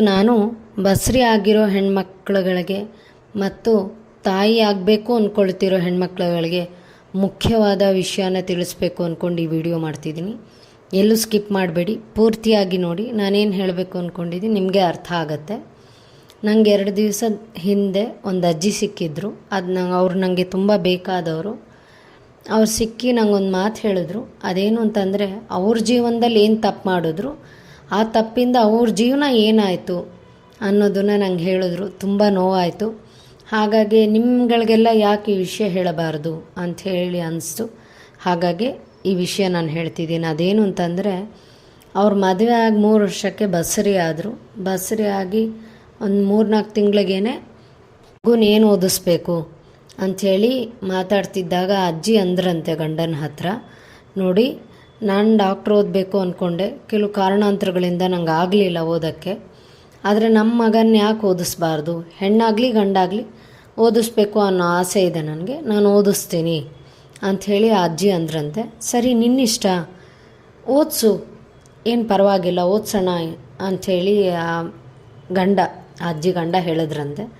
ನಾನು ಬಸ್ರಿ ಆಗಿರೋ ಹೆಣ್ಮಕ್ಳುಗಳಿಗೆ ಮತ್ತು ತಾಯಿ ಆಗಬೇಕು ಅಂದ್ಕೊಳ್ತಿರೋ ಹೆಣ್ಮಕ್ಳುಗಳಿಗೆ ಮುಖ್ಯವಾದ ವಿಷಯನ ತಿಳಿಸ್ಬೇಕು ಅಂದ್ಕೊಂಡು ಈ ವಿಡಿಯೋ ಮಾಡ್ತಿದ್ದೀನಿ. ಎಲ್ಲೂ ಸ್ಕಿಪ್ ಮಾಡಬೇಡಿ. ಪೂರ್ತಿಯಾಗಿ ನೋಡಿ. ನಾನೇನು ಹೇಳಬೇಕು ಅಂದ್ಕೊಂಡಿದ್ದೀನಿ ನಿಮಗೆ ಅರ್ಥ ಆಗತ್ತೆ. ನನಗೆ ಎರಡು ದಿವಸ ಹಿಂದೆ ಒಂದು ಅಜ್ಜಿ ಸಿಕ್ಕಿದ್ರು. ಅದು ನಂಗೆ ಅವ್ರು ನನಗೆ ತುಂಬ ಬೇಕಾದವರು. ಅವ್ರು ಸಿಕ್ಕಿ ನಂಗೊಂದು ಮಾತು ಹೇಳಿದ್ರು. ಅದೇನು ಅಂತಂದರೆ, ಅವ್ರ ಜೀವನದಲ್ಲಿ ಏನು ತಪ್ಪು ಮಾಡಿದ್ರು? ಆ ತಪ್ಪಿಂದ ಅವ್ರ ಜೀವನ ಏನಾಯಿತು ಅನ್ನೋದನ್ನು ನಂಗೆ ಹೇಳಿದ್ರು. ತುಂಬ ನೋವಾಯಿತು. ಹಾಗಾಗಿ ನಿಮ್ಗಳಿಗೆಲ್ಲ ಯಾಕೆ ಈ ವಿಷಯ ಹೇಳಬಾರ್ದು ಹೇಳಿ ಅನಿಸ್ತು. ಹಾಗಾಗಿ ಈ ವಿಷಯ ನಾನು ಹೇಳ್ತಿದ್ದೀನಿ. ಅದೇನು ಅಂತಂದರೆ, ಅವ್ರ ಮದುವೆ ಆಗಿ ಮೂರು ವರ್ಷಕ್ಕೆ ಬಸರಿ ಆದರು. ಬಸರಿ ಆಗಿ ಒಂದು ಮೂರ್ನಾಲ್ಕು ತಿಂಗಳಿಗೇನೆ ಮಗುನೇನು ಓದಿಸ್ಬೇಕು ಅಂಥೇಳಿ ಮಾತಾಡ್ತಿದ್ದಾಗ ಅಜ್ಜಿ ಅಂದ್ರಂತೆ ಗಂಡನ ಹತ್ರ. ನೋಡಿ ನಾನು ಡಾಕ್ಟ್ರ್ ಓದಬೇಕು ಅಂದ್ಕೊಂಡೆ ಕೆಲವು ಕಾರಣಾಂತರಗಳಿಂದ ನಂಗೆ ಆಗಲಿಲ್ಲ ಓದೋಕ್ಕೆ. ಆದರೆ ನಮ್ಮ ಮಗನ ಯಾಕೆ ಓದಿಸ್ಬಾರ್ದು? ಹೆಣ್ಣಾಗಲಿ ಗಂಡಾಗಲಿ ಓದಿಸ್ಬೇಕು ಅನ್ನೋ ಆಸೆ ಇದೆ ನನಗೆ. ನಾನು ಓದಿಸ್ತೀನಿ ಅಂಥೇಳಿ ಆ ಅಜ್ಜಿ ಅಂದ್ರಂತೆ. ಸರಿ, ನಿನ್ನಿಷ್ಟ? ಓದಿಸು. ಏನು ಪರವಾಗಿಲ್ಲ, ಓದ್ಸೋಣ ಅಂಥೇಳಿ ಆ ಗಂಡ ಅಜ್ಜಿ ಗಂಡ ಹೇಳಿದ್ರಂತೆ.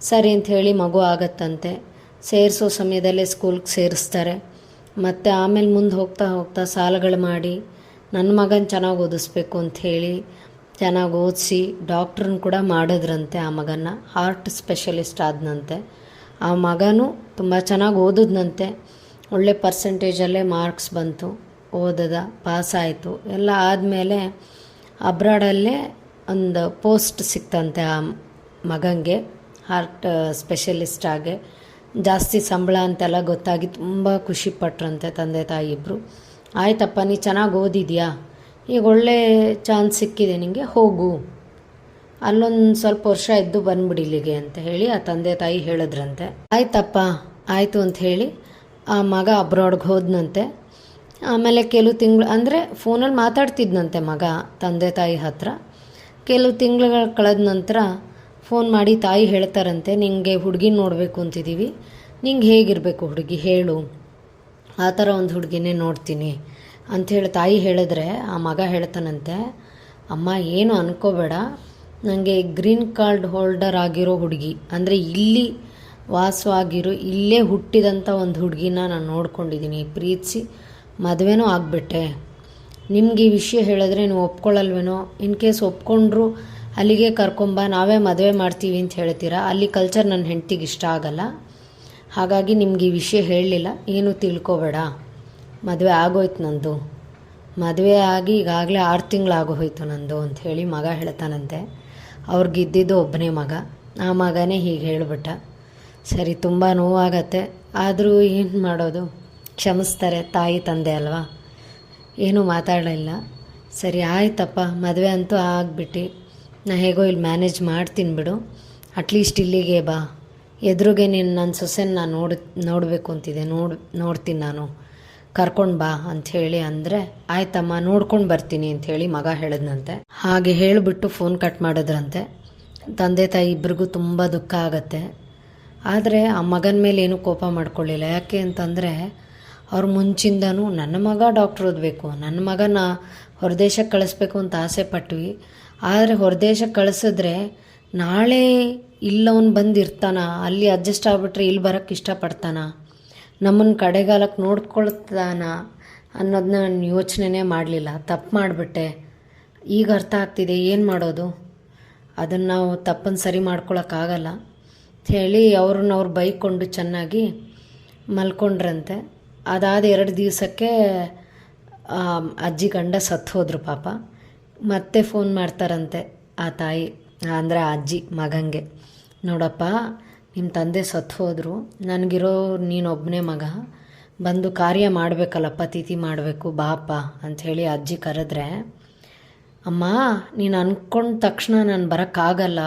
ಸರಿ ಅಂಥೇಳಿ ಮಗು ಆಗತ್ತಂತೆ. ಸೇರಿಸೋ ಸಮಯದಲ್ಲೇ ಸ್ಕೂಲ್ಗೆ ಸೇರಿಸ್ತಾರೆ. ಮತ್ತು ಆಮೇಲೆ ಮುಂದೆ ಹೋಗ್ತಾ ಹೋಗ್ತಾ ಸಾಲಗಳು ಮಾಡಿ ನನ್ನ ಮಗನ ಚೆನ್ನಾಗಿ ಓದಿಸ್ಬೇಕು ಅಂಥೇಳಿ ಚೆನ್ನಾಗಿ ಓದಿಸಿ ಡಾಕ್ಟ್ರನ್ನ ಕೂಡ ಮಾಡಿದ್ರಂತೆ ಆ ಮಗನ ಹಾರ್ಟ್ ಸ್ಪೆಷಲಿಸ್ಟ್ ಆದನಂತೆ. ಆ ಮಗನೂ ತುಂಬ ಚೆನ್ನಾಗಿ ಓದಿದ್ನಂತೆ. ಒಳ್ಳೆ ಪರ್ಸೆಂಟೇಜಲ್ಲೇ ಮಾರ್ಕ್ಸ್ ಬಂತು, ಓದದ ಪಾಸ್ ಆಯಿತು. ಎಲ್ಲ ಆದಮೇಲೆ ಅಬ್ರಾಡಲ್ಲೇ ಒಂದು ಪೋಸ್ಟ್ ಸಿಕ್ತಂತೆ ಆ ಮಗನಿಗೆ ಹಾರ್ಟ್ ಸ್ಪೆಷಲಿಸ್ಟ್ ಆಗಿ. ಜಾಸ್ತಿ ಸಂಬಳ ಅಂತೆಲ್ಲ ಗೊತ್ತಾಗಿ ತುಂಬ ಖುಷಿ ಪಟ್ರಂತೆ ತಂದೆ ತಾಯಿ ಇಬ್ಬರು ಆಯ್ತಪ್ಪ, ನೀ ಚೆನ್ನಾಗಿ ಓದಿದ್ಯಾ? ಈಗ ಒಳ್ಳೆ ಚಾನ್ಸ್ ಸಿಕ್ಕಿದೆ ನಿನಗೆ ಹೋಗು. ಅಲ್ಲೊಂದು ಸ್ವಲ್ಪ ವರ್ಷ ಇದ್ದು ಬಂದ್ಬಿಡಿ ಇಲ್ಲಿಗೆ ಅಂತ ಹೇಳಿ ಆ ತಂದೆ ತಾಯಿ ಹೇಳಿದ್ರಂತೆ. ಆಯ್ತಪ್ಪ, ಆಯಿತು ಅಂತ ಹೇಳಿ ಆ ಮಗ ಅಬ್ರಾಡ್ಗೆ ಹೋದ್ನಂತೆ. ಆಮೇಲೆ ಕೆಲವು ತಿಂಗಳು, ಅಂದರೆ ಫೋನಲ್ಲಿ ಮಾತಾಡ್ತಿದ್ನಂತೆ ಮಗ ತಂದೆ ತಾಯಿ ಹತ್ರ. ಕೆಲವು ತಿಂಗಳುಗಳು ಕಳೆದ ನಂತರ ಫೋನ್ ಮಾಡಿ ತಾಯಿ ಹೇಳ್ತಾರಂತೆ ನಿಮಗೆ ಹುಡುಗಿ ನೋಡಬೇಕು ಅಂತಿದ್ದೀವಿ ನಿಂಗೆ ಹೇಗಿರಬೇಕು ಹುಡುಗಿ? ಹೇಳು. ಆ ಥರ ಒಂದು ಹುಡುಗಿನೇ ನೋಡ್ತೀನಿ. ಅಂಥೇಳಿ ತಾಯಿ ಹೇಳಿದ್ರೆ, ಆ ಮಗ ಹೇಳ್ತಾನಂತೆ, ಅಮ್ಮ, ಏನು ಅನ್ಕೋಬೇಡ. ನನಗೆ ಗ್ರೀನ್ ಕಾರ್ಡ್ ಹೋಲ್ಡರ್ ಆಗಿರೋ ಹುಡುಗಿ, ಅಂದರೆ ಇಲ್ಲಿ ವಾಸವಾಗಿರೋ ಇಲ್ಲೇ ಹುಟ್ಟಿದಂಥ ಒಂದು ಹುಡುಗಿನ ನಾನು ನೋಡ್ಕೊಂಡಿದ್ದೀನಿ ಪ್ರೀತಿಸಿ, ಮದುವೆನೂ ಆಗಿಬಿಟ್ಟೆ. ನಿಮ್ಗೆ ಈ ವಿಷಯ ಹೇಳಿದ್ರೆ ನೀವು ಒಪ್ಕೊಳ್ಳಲ್ವೇನೋ ಇನ್ ಕೇಸ್ ಒಪ್ಕೊಂಡ್ರು ಅಲ್ಲಿಗೆ ಕರ್ಕೊಂಬ, ನಾವೇ ಮದುವೆ ಮಾಡ್ತೀವಿ ಅಂತ ಹೇಳ್ತೀರಾ? ಅಲ್ಲಿ ಕಲ್ಚರ್ ನನ್ನ ಹೆಂಡ್ತಿಗೆ ಇಷ್ಟ ಆಗಲ್ಲ. ಹಾಗಾಗಿ ನಿಮ್ಗೆ ಈ ವಿಷಯ ಹೇಳಲಿಲ್ಲ. ಏನು ತಿಳ್ಕೊಬೇಡ. ಮದುವೆ ಆಗೋಯ್ತು ನಂದು. ಮದುವೆ ಆಗಿ ಈಗಾಗಲೇ ಆರು ತಿಂಗಳಾಗೋಯ್ತು ನಂದು ಅಂತ ಹೇಳಿ ಮಗ ಹೇಳ್ತಾನಂತೆ. ಅವ್ರಿಗಿದ್ದಿದ್ದು ಒಬ್ಬನೇ ಮಗ. ಆ ಮಗನೇ ಹೀಗೆ ಹೇಳಿಬಿಟ್ಟ. ಸರಿ, ತುಂಬ ನೋವಾಗತ್ತೆ. ಆದರೂ ಏನು ಮಾಡೋದು? ಕ್ಷಮಿಸ್ತಾರೆ ತಾಯಿ, ತಂದೆ ಅಲ್ವಾ? ಏನೂ ಮಾತಾಡಲಿಲ್ಲ. ಸರಿ, ಆಯ್ತಪ್ಪ. ಮದುವೆ ಅಂತೂ ಆಗಿಬಿಟ್ಟು. ನಾ ಹೇಗೋ ಇಲ್ಲಿ ಮ್ಯಾನೇಜ್ ಮಾಡ್ತೀನಿ ಬಿಡು. ಅಟ್ಲೀಸ್ಟ್ ಇಲ್ಲಿಗೆ ಬಾ. ಎದುರುಗೆ ನೀನು ನನ್ನ ಸೊಸೆನ ನಾನು ನೋಡ್, ನೋಡಬೇಕು ಅಂತಿದೆ ನೋಡ್, ನೋಡ್ತೀನಿ ನಾನು. ಕರ್ಕೊಂಡು ಬಾ ಅಂತ ಹೇಳಿ ಅಂದರೆ, ಆಯ್ತಮ್ಮ, ನೋಡ್ಕೊಂಡು ಬರ್ತೀನಿ ಅಂಥೇಳಿ ಮಗ ಹೇಳಿದ್ನಂತೆ. ಹಾಗೆ ಹೇಳಿಬಿಟ್ಟು ಫೋನ್ ಕಟ್ ಮಾಡಿದ್ರಂತೆ. ತಂದೆ ತಾಯಿ ಇಬ್ಬರಿಗೂ ತುಂಬ ದುಃಖ ಆಗತ್ತೆ. ಆದರೆ ಆ ಮಗನ ಮೇಲೆ ಏನೂ ಕೋಪ ಮಾಡ್ಕೊಳ್ಳಿಲ್ಲ. ಯಾಕೆ ಅಂತಂದರೆ, ಅವ್ರ ಮುಂಚಿಂದನೂ ನನ್ನ ಮಗ ಡಾಕ್ಟ್ರ್ ಓದಬೇಕು. ನನ್ನ ಮಗನ ಹೊರದೇಶಕ್ಕೆ ಕಳಿಸ್ಬೇಕು ಅಂತ ಆಸೆ ಪಟ್ವಿ. ಆದರೆ ಹೊರದೇಶಕ್ಕೆ ಕಳಿಸಿದ್ರೆ ನಾಳೆ ಇಲ್ಲವನು ಬಂದಿರ್ತಾನ, ಅಲ್ಲಿ ಅಡ್ಜಸ್ಟ್ ಆಗಿಬಿಟ್ರೆ ಇಲ್ಲಿ ಬರೋಕ್ಕೆ ಇಷ್ಟಪಡ್ತಾನ ನಮ್ಮನ್ನು ಕಡೆಗಾಲಕ್ಕೆ ನೋಡ್ಕೊಳ್ತಾನ ಅನ್ನೋದನ್ನ ನಾನು ಯೋಚನೆನೇ ಮಾಡಲಿಲ್ಲ. ತಪ್ಪು ಮಾಡಿಬಿಟ್ಟೆ. ಈಗ ಅರ್ಥ ಆಗ್ತಿದೆ, ಏನು ಮಾಡೋದು? ಅದನ್ನು ನಾವು ತಪ್ಪನ್ನು ಸರಿ ಮಾಡ್ಕೊಳಕ್ಕಾಗಲ್ಲ ಹೇಳಿ ಅವ್ರನ್ನ ಅವ್ರು ಬೈಕೊಂಡು ಚೆನ್ನಾಗಿ ಮಲ್ಕೊಂಡ್ರಂತೆ. ಅದಾದ ಎರಡು ದಿವಸಕ್ಕೆ ಅಜ್ಜಿ ಗಂಡ ಸತ್ತು ಹೋದರು ಪಾಪ. ಮತ್ತೆ ಫೋನ್ ಮಾಡ್ತಾರಂತೆ ಆ ತಾಯಿ, ಅಂದರೆ ಆ ಅಜ್ಜಿ ಮಗಂಗೆ ನೋಡಪ್ಪ ನಿಮ್ಮ ತಂದೆ ಸತ್ತು ಹೋದರು, ನನಗಿರೋ ನೀನೊಬ್ಬನೇ ಮಗ, ಬಂದು ಕಾರ್ಯ ಮಾಡಬೇಕಲ್ಲಪ್ಪ, ತಿಥಿ ಮಾಡಬೇಕು, ಬಾಪ ಅಂಥೇಳಿ ಅಜ್ಜಿ ಕರೆದ್ರೆ, ಅಮ್ಮ, ನೀನು ಅಂದ್ಕೊಂಡ ತಕ್ಷಣ ನಾನು ಬರೋಕ್ಕಾಗಲ್ಲ.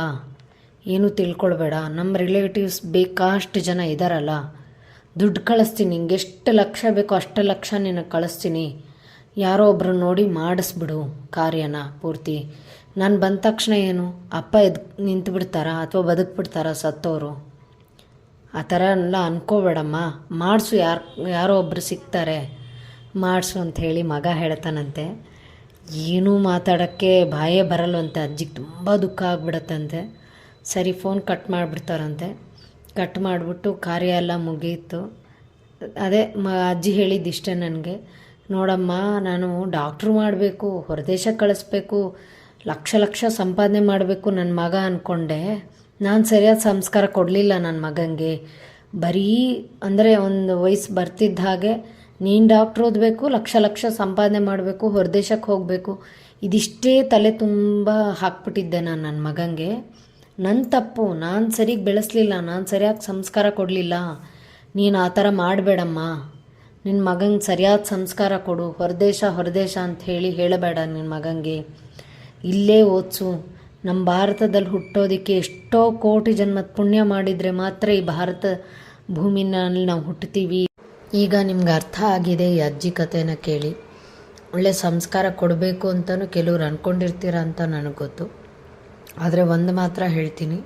ಏನೂ ತಿಳ್ಕೊಳ್ಬೇಡ. ನಮ್ಮ ರಿಲೇಟಿವ್ಸ್ ಬೇಕಾಷ್ಟು ಜನ ಇದ್ದಾರಲ್ಲ ದುಡ್ಡು ಕಳಿಸ್ತೀನಿ ನಿಂಗೆ ಎಷ್ಟು ಲಕ್ಷ ಬೇಕೋ ಅಷ್ಟು ಲಕ್ಷ ನಿನಗೆ ಕಳಿಸ್ತೀನಿ. ಯಾರೋ ಒಬ್ಬರು ನೋಡಿ ಮಾಡಿಸ್ಬಿಡು ಕಾರ್ಯನ ಪೂರ್ತಿ. ನಾನು ಬಂದ ತಕ್ಷಣ ಏನು? ಅಪ್ಪ ಎದ್ ನಿಂತು ಬಿಡ್ತಾರಾ ಅಥವಾ ಬದುಕ್ಬಿಡ್ತಾರಾ ಸತ್ತೋರು? ಆ ಥರ ಎಲ್ಲ ಅನ್ಕೋಬೇಡಮ್ಮ. ಮಾಡಿಸು ಯಾರು, ಯಾರೋ ಒಬ್ಬರು ಸಿಗ್ತಾರೆ. ಮಾಡಿಸು ಅಂತ ಹೇಳಿ ಮಗ ಹೇಳ್ತಾನಂತೆ. ಏನೂ ಮಾತಾಡೋಕ್ಕೆ ಬಾಯೇ ಬರಲ್ವಂತೆ. ಅಜ್ಜಿಗೆ ತುಂಬ ದುಃಖ ಆಗ್ಬಿಡತ್ತಂತೆ. ಸರಿ, ಫೋನ್ ಕಟ್ ಮಾಡಿಬಿಡ್ತಾರಂತೆ. ಕಟ್ ಮಾಡಿಬಿಟ್ಟು ಕಾರ್ಯ ಎಲ್ಲ ಮುಗಿಯಿತು ಅದೇ ಮ, ಅಜ್ಜಿ ಹೇಳಿದ್ದಿಷ್ಟೇ ನನಗೆ. ನೋಡಮ್ಮ, ನಾನು ಡಾಕ್ಟ್ರು ಮಾಡಬೇಕು ಹೊರದೇಶಕ್ಕೆ ಕಳಿಸ್ಬೇಕು, ಲಕ್ಷ ಲಕ್ಷ ಸಂಪಾದನೆ ಮಾಡಬೇಕು ನನ್ನ ಮಗ ಅಂದ್ಕೊಂಡೆ ನಾನು ಸರಿಯಾದ ಸಂಸ್ಕಾರ ಕೊಡಲಿಲ್ಲ ನನ್ನ ಮಗನಿಗೆ ಬರೀ ಅಂದರೆ ಒಂದು ವಯಸ್ಸು ಬರ್ತಿದ್ದ ಹಾಗೆ ನೀನು ಡಾಕ್ಟ್ರ್ ಓದಬೇಕು, ಲಕ್ಷ ಲಕ್ಷ ಸಂಪಾದನೆ ಮಾಡಬೇಕು ಹೊರದೇಶಕ್ಕೆ ಹೋಗಬೇಕು. ಇದಿಷ್ಟೇ ತಲೆ ತುಂಬ ಹಾಕ್ಬಿಟ್ಟಿದ್ದೆ ನಾನು ನನ್ನ ಮಗನಿಗೆ ನನ್ನ ತಪ್ಪು, ನಾನು ಸರಿಗೆ ಬೆಳೆಸಲಿಲ್ಲ, ನಾನು ಸರಿಯಾಗಿ ಸಂಸ್ಕಾರ ಕೊಡಲಿಲ್ಲ. ನೀನು ಆ ಥರ ಮಾಡಬೇಡಮ್ಮ. ನಿನ್ನ ಮಗಂಗೆ ಸರಿಯಾದ ಸಂಸ್ಕಾರ ಕೊಡು, ಹೊರದೇಶ ಹೊರದೇಶ ಅಂತ ಹೇಳಿ ಹೇಳಬೇಡ ನಿನ್ನ ಮಗನಿಗೆ ಇಲ್ಲೇ ಓದಿಸು. ನಮ್ಮ ಭಾರತದಲ್ಲಿ ಹುಟ್ಟೋದಕ್ಕೆ ಎಷ್ಟೋ ಕೋಟಿ ಜನ್ಮದ ಪುಣ್ಯ ಮಾಡಿದರೆ ಮಾತ್ರ ಈ ಭಾರತ ಭೂಮಿನಲ್ಲಿ ನಾವು ಹುಟ್ಟುತ್ತೀವಿ ಈಗ ನಿಮ್ಗೆ ಅರ್ಥ ಆಗಿದೆ ಈ ಅಜ್ಜಿ ಕಥೆನ ಕೇಳಿ. ಒಳ್ಳೆ ಸಂಸ್ಕಾರ ಕೊಡಬೇಕು ಅಂತಲೂ ಕೆಲವ್ರು ಅಂದ್ಕೊಂಡಿರ್ತೀರ ಅಂತ ನನಗೆ ಗೊತ್ತು. ಆದರೆ ಒಂದು ಮಾತ್ರ ಹೇಳ್ತೀನಿ.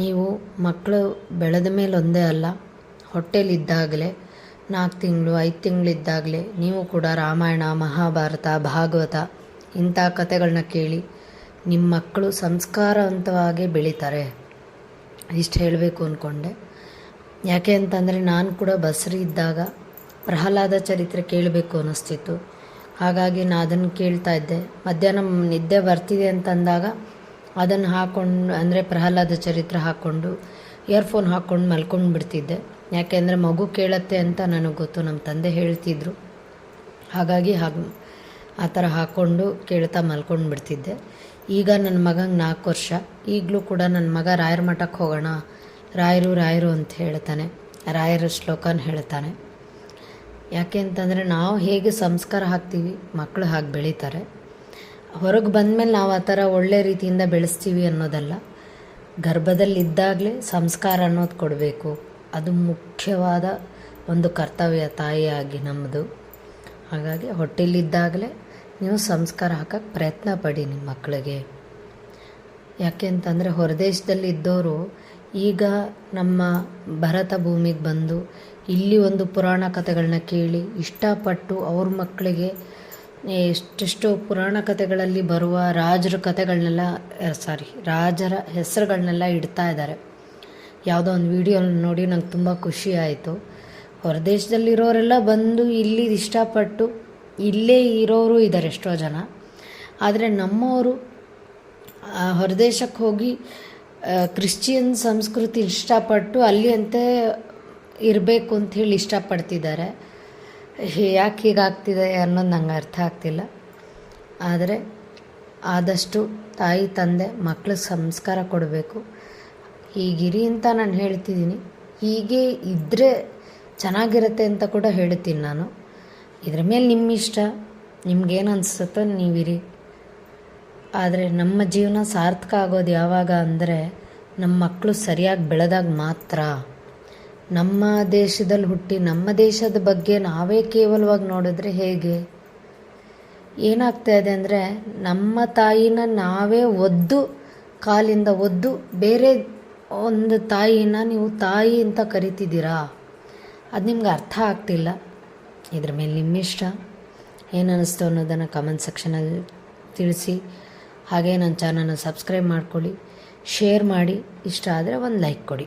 ನೀವು ಮಕ್ಕಳು ಬೆಳೆದ ಮೇಲೆ ಒಂದೇ ಅಲ್ಲ ಹೊಟ್ಟೆಲಿದ್ದಾಗಲೇ ನಾಲ್ಕು ತಿಂಗಳು, ಐದು ತಿಂಗಳಿದ್ದಾಗಲೇ ನೀವು ಕೂಡ ರಾಮಾಯಣ, ಮಹಾಭಾರತ, ಭಾಗವತ ಇಂಥ ಕಥೆಗಳನ್ನ ಕೇಳಿ ನಿಮ್ಮ ಮಕ್ಕಳು ಸಂಸ್ಕಾರವಂತವಾಗಿ ಬೆಳೀತಾರೆ. ಇಷ್ಟು ಹೇಳಬೇಕು ಅಂದ್ಕೊಂಡೆ ಯಾಕೆ ಅಂತಂದರೆ ನಾನು ಕೂಡ ಬಸ್ರಿ ಇದ್ದಾಗ ಪ್ರಹ್ಲಾದ ಚರಿತ್ರೆ ಕೇಳಬೇಕು ಅನ್ನಿಸ್ತಿತ್ತು. ಹಾಗಾಗಿ ನಾನು ಅದನ್ನು ಕೇಳ್ತಾ ಇದ್ದೆ. ಮಧ್ಯಾಹ್ನ ನಿದ್ದೆ ಬರ್ತಿದೆ ಅಂತಂದಾಗ ಅದನ್ನು ಹಾಕ್ಕೊಂಡು ಅಂದರೆ ಪ್ರಹ್ಲಾದ ಚರಿತ್ರೆ ಹಾಕ್ಕೊಂಡು ಇಯರ್ಫೋನ್ ಹಾಕ್ಕೊಂಡು ಮಲ್ಕೊಂಡು ಬಿಡ್ತಿದ್ದೆ ಯಾಕೆಂದರೆ ಮಗು ಕೇಳತ್ತೆ ಅಂತ ನನಗೆ ಗೊತ್ತು. ನಮ್ಮ ತಂದೆ ಹೇಳ್ತಿದ್ರು. ಹಾಗಾಗಿ ಹಾಗೆ ಆ ಥರ ಹಾಕ್ಕೊಂಡು ಕೇಳ್ತಾ ಮಲ್ಕೊಂಡು ಬಿಡ್ತಿದ್ದೆ. ಈಗ ನನ್ನ ಮಗಂಗೆ ನಾಲ್ಕು ವರ್ಷ. ಈಗಲೂ ಕೂಡ ನನ್ನ ಮಗ ರಾಯರ ಮಠಕ್ಕೆ ಹೋಗೋಣ. ರಾಯರು ರಾಯರು ಅಂತ ಹೇಳ್ತಾನೆ. ರಾಯರ ಶ್ಲೋಕನ ಹೇಳ್ತಾನೆ. ಯಾಕೆ ಅಂತಂದರೆ ನಾವು ಹೇಗೆ ಸಂಸ್ಕಾರ ಹಾಕ್ತೀವಿ ಮಕ್ಕಳು ಹಾಗೆ ಬೆಳೀತಾರೆ. ಹೊರಗೆ ಬಂದಮೇಲೆ ನಾವು ಆ ಥರ ಒಳ್ಳೆ ರೀತಿಯಿಂದ ಬೆಳೆಸ್ತೀವಿ ಅನ್ನೋದಲ್ಲ. ಗರ್ಭದಲ್ಲಿದ್ದಾಗಲೇ ಸಂಸ್ಕಾರ ಅನ್ನೋದು ಕೊಡಬೇಕು. ಅದು ಮುಖ್ಯವಾದ ಒಂದು ಕರ್ತವ್ಯ ತಾಯಿಯಾಗಿ ನಮ್ಮದು. ಹಾಗಾಗಿ ಹೊಟ್ಟೆಲಿದ್ದಾಗಲೇ ನೀವು ಸಂಸ್ಕಾರ ಹಾಕೋಕ್ಕೆ ಪ್ರಯತ್ನ ಪಡಿ ನಿಮ್ಮ ಮಕ್ಕಳಿಗೆ ಯಾಕೆ ಅಂತಂದರೆ ಹೊರದೇಶದಲ್ಲಿ ಇದ್ದವರು ಈಗ ನಮ್ಮ ಭರತ ಭೂಮಿಗೆ ಬಂದು ಇಲ್ಲಿ ಒಂದು ಪುರಾಣ ಕಥೆಗಳನ್ನ ಕೇಳಿ ಇಷ್ಟಪಟ್ಟು ಅವ್ರ ಮಕ್ಕಳಿಗೆ ಎಷ್ಟೆಷ್ಟೋ ಪುರಾಣ ಕಥೆಗಳಲ್ಲಿ ಬರುವ ರಾಜರ ಕಥೆಗಳನ್ನೆಲ್ಲ ಸಾರಿ ರಾಜರ ಹೆಸರುಗಳನ್ನೆಲ್ಲ ಇಡ್ತಾ ಇದ್ದಾರೆ. ಯಾವುದೋ ಒಂದು ವಿಡಿಯೋ ನೋಡಿ ನಂಗೆ ತುಂಬ ಖುಷಿ ಆಯಿತು. ಹೊರದೇಶದಲ್ಲಿರೋರೆಲ್ಲ ಬಂದು ಇಲ್ಲಿ ಇಷ್ಟಪಟ್ಟು ಇಲ್ಲೇ ಇರೋರು ಇದ್ದಾರೆ ಎಷ್ಟೋ ಜನ. ಆದರೆ ನಮ್ಮವರು ಹೊರದೇಶಕ್ಕೆ ಹೋಗಿ ಕ್ರಿಶ್ಚಿಯನ್ ಸಂಸ್ಕೃತಿ ಇಷ್ಟಪಟ್ಟು ಅಲ್ಲಿ ಅಂತೆ ಇರಬೇಕು ಹೇಳಿ ಇಷ್ಟಪಡ್ತಿದ್ದಾರೆ. ಯಾಕೆ ಹೀಗಾಗ್ತಿದೆ ಅನ್ನೋದು ನಂಗೆ ಅರ್ಥ ಆಗ್ತಿಲ್ಲ. ಆದರೆ ಆದಷ್ಟು ತಾಯಿ, ತಂದೆ ಮಕ್ಳಿಗೆ ಸಂಸ್ಕಾರ ಕೊಡಬೇಕು. ಹೀಗಿರಿ ಅಂತ ನಾನು ಹೇಳ್ತಿದ್ದೀನಿ. ಹೀಗೆ ಇದ್ದರೆ ಚೆನ್ನಾಗಿರುತ್ತೆ ಅಂತ ಕೂಡ ಹೇಳ್ತೀನಿ ನಾನು. ಇದ್ರ ಮೇಲೆ ನಿಮ್ಮ ಇಷ್ಟ ನಿಮ್ಗೇನು ಅನಿಸುತ್ತೋ ನೀವಿರಿ. ಆದರೆ ನಮ್ಮ ಜೀವನ ಸಾರ್ಥಕ ಆಗೋದು ಯಾವಾಗ ಅಂದರೆ ನಮ್ಮ ಮಕ್ಕಳು ಸರಿಯಾಗಿ ಬೆಳೆದಾಗ ಮಾತ್ರ. ನಮ್ಮ ದೇಶದಲ್ಲಿ ಹುಟ್ಟಿ ನಮ್ಮ ದೇಶದ ಬಗ್ಗೆ ನಾವೇ ಕೇವಲವಾಗಿ ನೋಡಿದ್ರೆ ಹೇಗೆ? ಏನಾಗ್ತಾ ಇದೆ ಅಂದರೆ ನಮ್ಮ ತಾಯಿನ ನಾವೇ ಒದ್ದು, ಕಾಲಿಂದ ಒದ್ದು ಬೇರೆ ಒಂದು ತಾಯಿನ ನೀವು ತಾಯಿ ಅಂತ ಕರಿತಿದ್ದೀರಾ? ಅದು ನಿಮ್ಗೆ ಅರ್ಥ ಆಗ್ತಿಲ್ಲ. ಇದ್ರ ಮೇಲೆ ನಿಮ್ಮ ಇಷ್ಟ ಏನು ಅನ್ನಿಸ್ತು ಅನ್ನೋದನ್ನು ಕಮೆಂಟ್ ಸೆಕ್ಷನಲ್ಲಿ ತಿಳಿಸಿ. ಹಾಗೆ ನನ್ನ ಚಾನಲ್ನ ಸಬ್ಸ್ಕ್ರೈಬ್ ಮಾಡ್ಕೊಳ್ಳಿ ಶೇರ್ ಮಾಡಿ. ಇಷ್ಟ ಆದರೆ ಒಂದು ಲೈಕ್ ಕೊಡಿ.